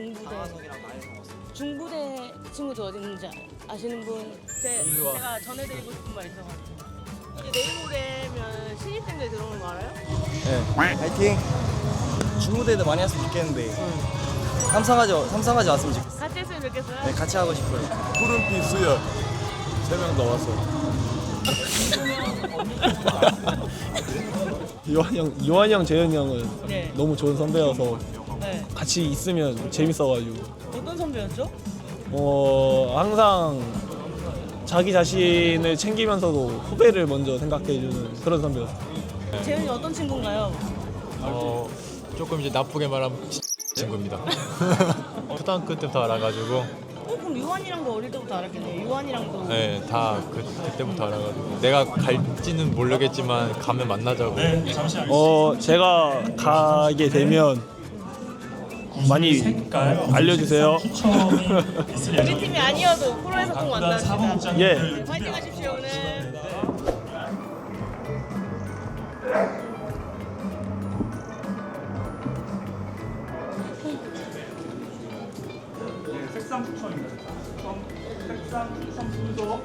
중부대 강하성이랑 나혜성 왔어요. 중부대 친구들 어디 있는지 아- 아시는 분? 제, 일로 와. 제가 전해드리고 싶은 말 있어가지고 이제 내일 모레면 신입생들 들어오는 거 알아요? 네. 파이팅. 중부대도 많이 했으면 좋겠는데. 삼성하지 삼성하지 왔으면 좋겠어. 같이 했으면 좋겠어요? 네, 같이 하고 싶어요. 푸른빛 수연 세명더 왔어. 이완 형, 이완 형, 재현이 형은 네. 너무 좋은 선배여서 네. 같이 있으면 재밌어가지고 어떤 선배였죠? 어 항상 자기 자신을 챙기면서도 후배를 먼저 생각해주는 그런 선배였어요. 재현이 어떤 친구인가요? 어 조금 이제 나쁘게 말하면 친구입니다. 초등학교 때부터 알아가지고 어, 그럼 유한이랑도 어릴 때부터 알았겠네요. 유한이랑도 네, 다 그, 그때부터 알아가지고 내가 갈지는 모르겠지만 가면 만나자고 어 제가 가게 되면 많이 알려주세요. 우리 팀이 아니어도 프로에서 꼭 만납시다. 예. 파이팅 하십시오 오늘. 색상 추천입니다. 색상 추천 순서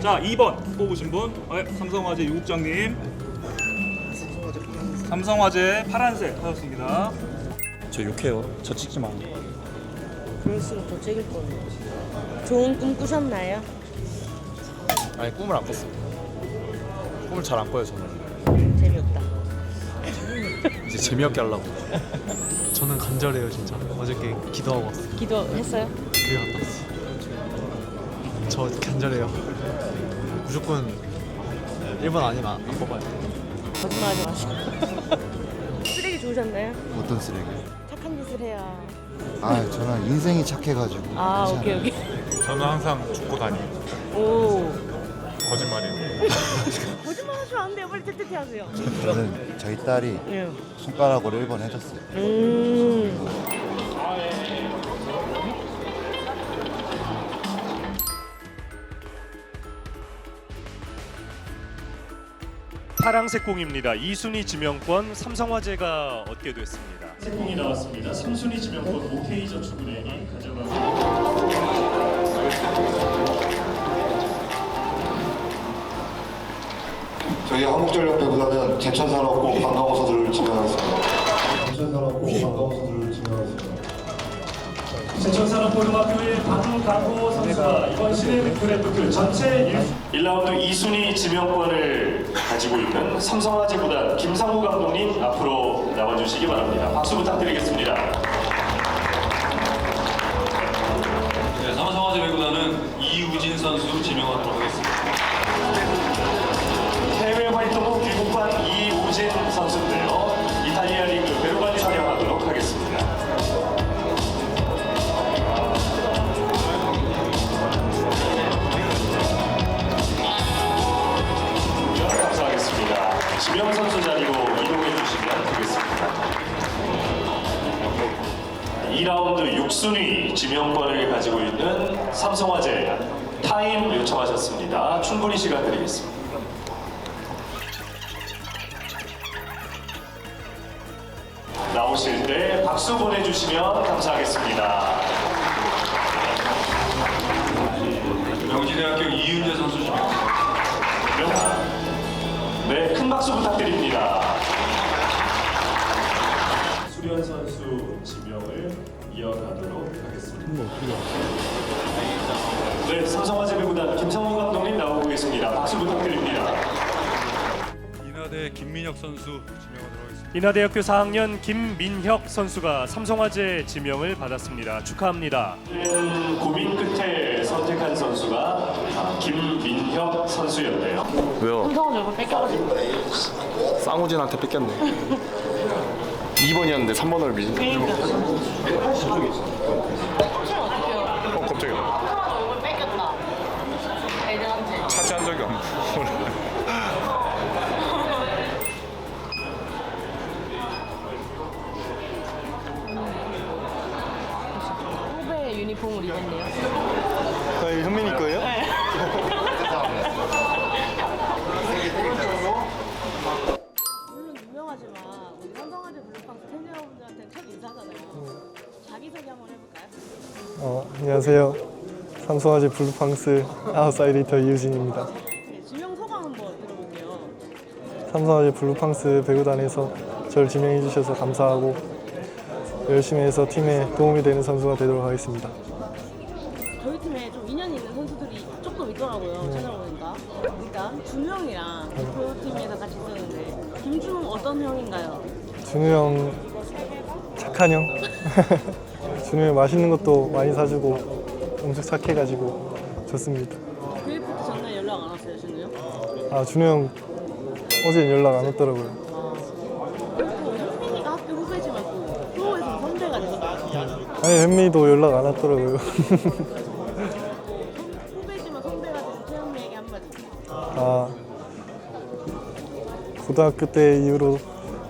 자, 2번 뽑으신 분 네, 삼성화재 유국장님. 삼성화재 파란색 하셨습니다. 저 욕해요. 저 찍지 마. 그럴수록 더 찍을 거예요. 좋은 꿈 꾸셨나요? 아니 꿈을 안 꿨어요. 꿈을 잘 안 꿔요 저는. 재미없다. 이제 재미없게 하려고. 저는 간절해요 진짜. 어저께 기도하고 왔어요. 기도했어요? 교회 갔다 왔어요. 저 간절해요. 무조건 1번 아니면 안, 안 뽑아요. 거짓말하지 마시고. 쓰레기 좋으셨나요? 어떤 쓰레기? 해야. 아 저는 인생이 착해가지고 아 괜찮아요. 오케이 오케이. 저는 항상 죽고 다니요. 오. 거짓말이에요. 거짓말 하시면 안 돼요. 빨리 떼떼떼 하세요. 저는 저희 딸이 예. 손가락으로 1번 해줬어요 음. 파랑색 공입니다. 2순위 지명권 삼성화재가 얻게 됐습니다. 색공이 나왔습니다. 3순위 지명권 오케이 저축은행이 가져가고 저희 한국전력 배구단은 제천산업고 선수를 지명하겠습니다. 제천산업고 선수를 지명하겠습니다. 제천산업고등학교의 박강호 선수가 이번 시내 그래프트 전체 1라운드 2순위 지명권을 가지고 있는 삼성화재 구단 김상우 감독님 앞으로 나와주시기 바랍니다. 박수 부탁드리겠습니다. 네, 삼성화재 배구단은 이우진 선수 지명하도록 하겠습니다. 해외 활동 후 귀국한 이우진 선수인데요. 2라운드 6순위 지명권을 가지고 있는 삼성화재 타임 요청하셨습니다. 충분히 시간 드리겠습니다. 나오실 때 박수 보내주시면 감사하겠습니다. 명지대학교 이윤재 선수. 네, 큰 박수 부탁드립니다. 이어가도록 하겠습니다. 네, 삼성화재 배구단 김성훈 감독님 나오고 계십니다. 박수 부탁드립니다. 인하대 김민혁 선수 지명하도록 하겠습니다. 인하대학교 4학년 김민혁 선수가 삼성화재 지명을 받았습니다. 축하합니다. 음, 고민 끝에 선택한 선수가 아, 김민혁 선수였네요. 왜요? 삼성은 얼굴 뺏겨가지고. 쌍우진한테 뺏겼네. 2번이었는데 3번을 미. 그러니까. 안녕하세요. 삼성화재 블루팡스 아웃사이데이터 이유진입니다. 네, 지명 소감 한번 들어볼게요. 삼성화재 블루팡스 배구단에서 저를 지명해 주셔서 감사하고 열심히 해서 팀에 도움이 되는 선수가 되도록 하겠습니다. 저희 팀에 좀 인연이 있는 선수들이 조금 있더라고요. 찾아보니까. 일단 준우 형이랑 대표팀에서 같이 있었는데 김준우 어떤 형인가요? 준우 형 착한 형. 준우 형 맛있는 것도 많이 사주고 엄청 착해가지고 좋습니다. 드래프트 전날 연락 안 왔어요, 준우 형? 아 준우 형 어제 연락 안 왔더라고요. 그리고 현민이가 학교 후배지만 또 프로에서 선배가 됐어요. 아니 현미도 연락 안 왔더라고요. 후배지만 선배가 된 최현미에게 한마디. 아 고등학교 때 이후로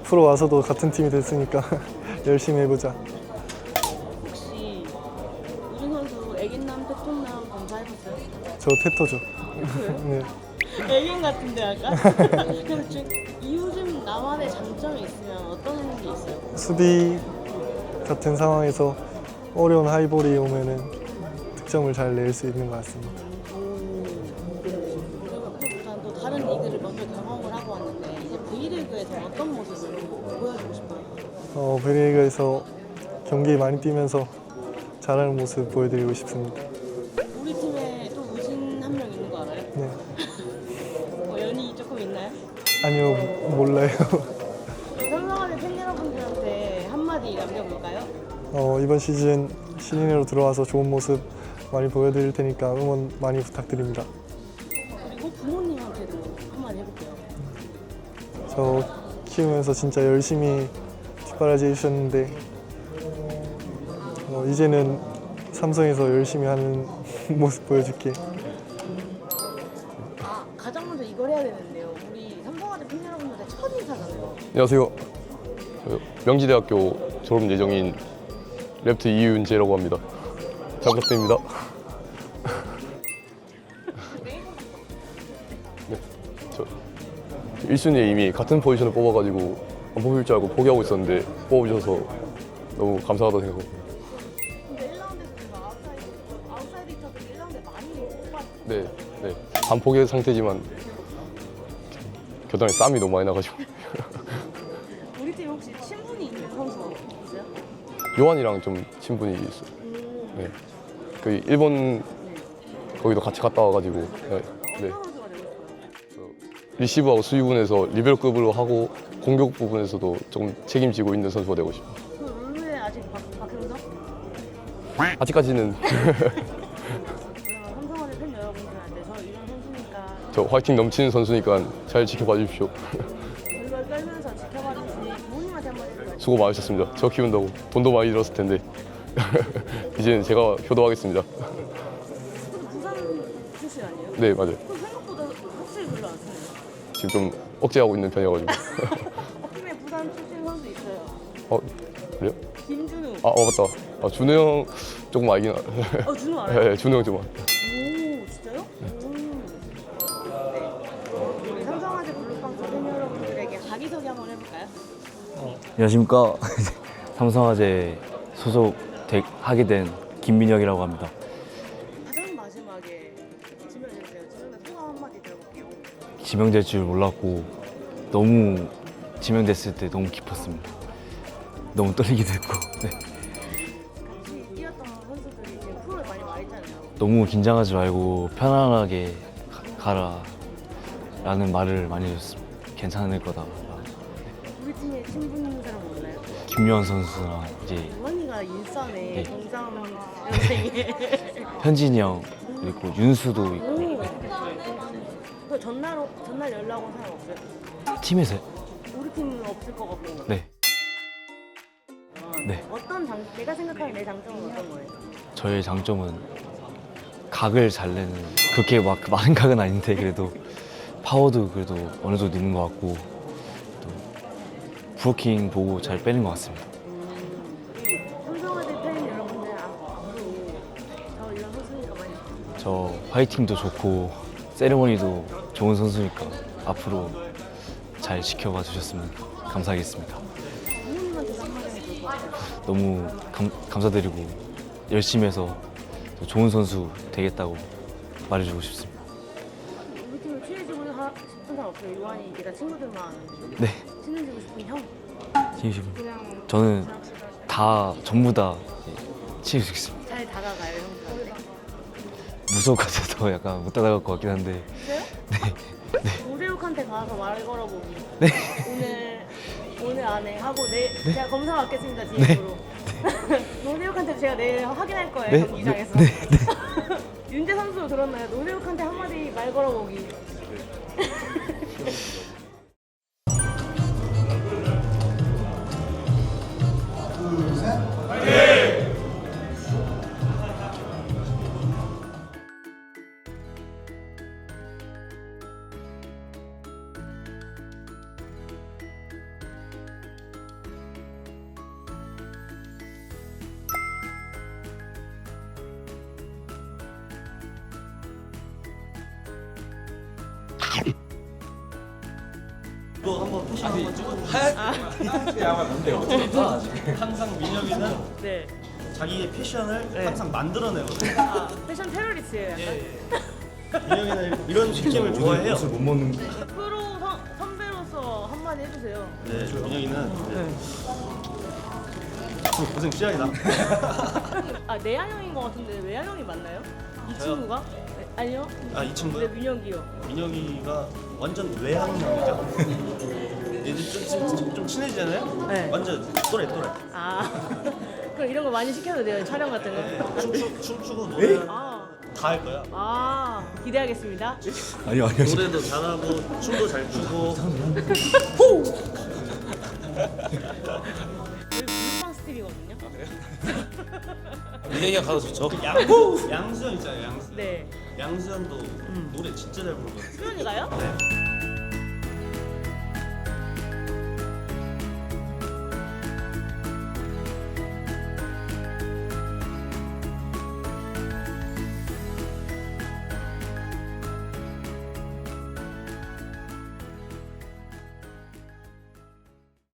프로 와서도 같은 팀이 됐으니까 열심히 해보자. 저 테토죠. 네. 애긴 같은데 약간? 그럼 지금 이우준 나만의 장점이 있으면 어떤 게 있어요? 수비 같은 상황에서 어려운 하이볼이 오면은 득점을 잘 낼 수 있는 것 같습니다. 그리고 또 다른 리그를 먼저 경험을 하고 왔는데 이제 V리그에서 어떤 모습을 보여주고 싶어요? 어, 베리그에서 경기 많이 뛰면서 잘하는 모습 보여드리고 싶습니다. 우리 팀에 또 우진 한 명 있는 거 알아요? 네. 뭐 연이 조금 있나요? 아니요, 몰라요. 삼성화재 팬 여러분들한테 한마디 남겨볼까요? 어, 이번 시즌 신인으로 들어와서 좋은 모습 많이 보여드릴 테니까 응원 많이 부탁드립니다. 그리고 부모님한테도 한마디 해볼게요. 저 키우면서 진짜 열심히 뒷바라지 해주셨는데 어, 이제는 삼성에서 열심히 하는 모습 보여줄게. 안녕하세요. 저 명지대학교 졸업 예정인 랩트 이윤재라고 합니다. 잘 부탁드립니다. 네, 저 1순위에 이미 같은 포지션을 뽑아가지고 안 뽑힐 줄 알고 포기하고 있었는데 뽑아주셔서 너무 감사하다고 생각하고 근데 1라운드에서 아웃사이드 아웃사이드 히터들 1라운드에 많이 뽑았. 네, 네. 반 포기 상태지만 교단에 땀이 너무 많이 나가지고 팀 혹시 친분이 있는 선수 있어요? 요한이랑 좀 친분이 있어요. 음, 네. 그 일본 거기도 같이 갔다 와가지고 네. 네. 어떤 선수가 되고 싶어요? 리시브하고 수비분에서 리벨급으로 하고 공격 부분에서도 조금 책임지고 있는 선수가 되고 싶어요. 그 아직 박? 아직까지는 그러면 삼성화재 팬 여러분들한테 저 이런 선수니까 저 화이팅 넘치는 선수니까 잘 지켜봐 주십시오. 수고 많으셨습니다. 저 키운다고 돈도 많이 들었을 텐데 이제는 제가 효도하겠습니다. 부산 출신 아니에요? 네 맞아요. 그럼 생각보다 확실히 별로 안 쓰네요. 지금 좀 억제하고 있는 편이어가지고. 팀에 부산 출신 선수 있어요. 어 그래요? 김준우. 아 어, 맞다. 아, 준우 형 조금 알긴 알. 어 준우 알아요? 네, 준우 형 좀. 알. 오 안녕하십니까 삼성화재 소속 하게 된 김민혁이라고 합니다. 가장 마지막에 소감 한마디 들어볼게요. 지명될 줄 몰랐고 너무 지명됐을 때 너무 기뻤습니다. 너무 떨리기도 했고 네. 같이 뛰었던 선수들이 지금 프로에 많이 와 있잖아요. 너무 긴장하지 말고 편안하게 가, 라 라는 말을 많이 해줬습니다. 괜찮을 거다. 우리 팀에 친분 있 김유한 선수랑 이제 유한이가 인싸네. 네. 동상 연생에. 현진이 형 그리고 윤수도 있고 오. 그 전날 전날 연락 온 사람 없어요? 팀에서 우리 팀은 없을 것 같고. 네 네. 어떤 장 내가 생각하는 내 장점은 어떤 거예요? 저의 장점은 각을 잘 내는 그렇게 막 많은 각은 아닌데 그래도 파워도 그래도 어느 정도 있는 것 같고 또 브로킹 보고 잘 빼는 것 같습니다. 삼성화재 팬 여러분들 앞으로 저 이런 선수니까 많이 저 화이팅도 좋고 세레머니도 좋은 선수니까 앞으로 잘 지켜봐 주셨으면 감사하겠습니다. 부모님한테 한마디 해줄 것 같아요. 너무 감, 감사드리고 열심히 해서 더 좋은 선수 되겠다고 말해주고 싶습니다. 친해지고 사람 없어요? 요한이 이게 다 친구들만 네, 친해지고 싶은 형? 진심. 그냥 저는 다 전부 다 치우겠습니다. 잘 다가가요 형들한테 같아서 약간 못 따라갈 것 같긴 한데 그래요? 오세욱한테 가서 말 걸어보기 네. 오늘 오늘 안에 하고 내 제가 검사 받겠습니다 네. DM으로 노세욱한테 제가 내일 확인할 거예요 네. 경기장에서 네. 윤재 선수 들었나요? 노세욱한테 한마디 말 걸어보기 这么多。 이거 한번 패션 한번 찍어. 하얗게 야만 뭔데요? 항상 민혁이는 네. 자기의 패션을 항상 만들어내거든요. 아 패션 테러리스트예요 약간 민혁이는 이런 느낌을 좋아해요. 못 먹는 프로 선, 선배로서 한마디 해주세요 네, 민혁이는 앞으로 고생 씨알이다. 아 내한형인 것 같은데 외한형이 맞나요? 이 저요? 친구가? 네, 아니요 아, 이네 친구요? 민혁이요 민혁이가 완전 외향형이죠. 좀, 친해지잖아요? 네. 완전 또래 또래. 아 그럼 이런 거 많이 시켜도 돼요 촬영 같은 거? 춤추, 춤추고 노래 아, 다 할 거야. 아 기대하겠습니다 아니요 아니요. 노래도 잘하고 춤도 잘 추고 스텝이거든요 민혁이가 가도 좋죠. 양, 양수현 있잖아요. 양수현. 네 양수현도 노래 진짜 잘 부르거든요. 수현이가요? 네.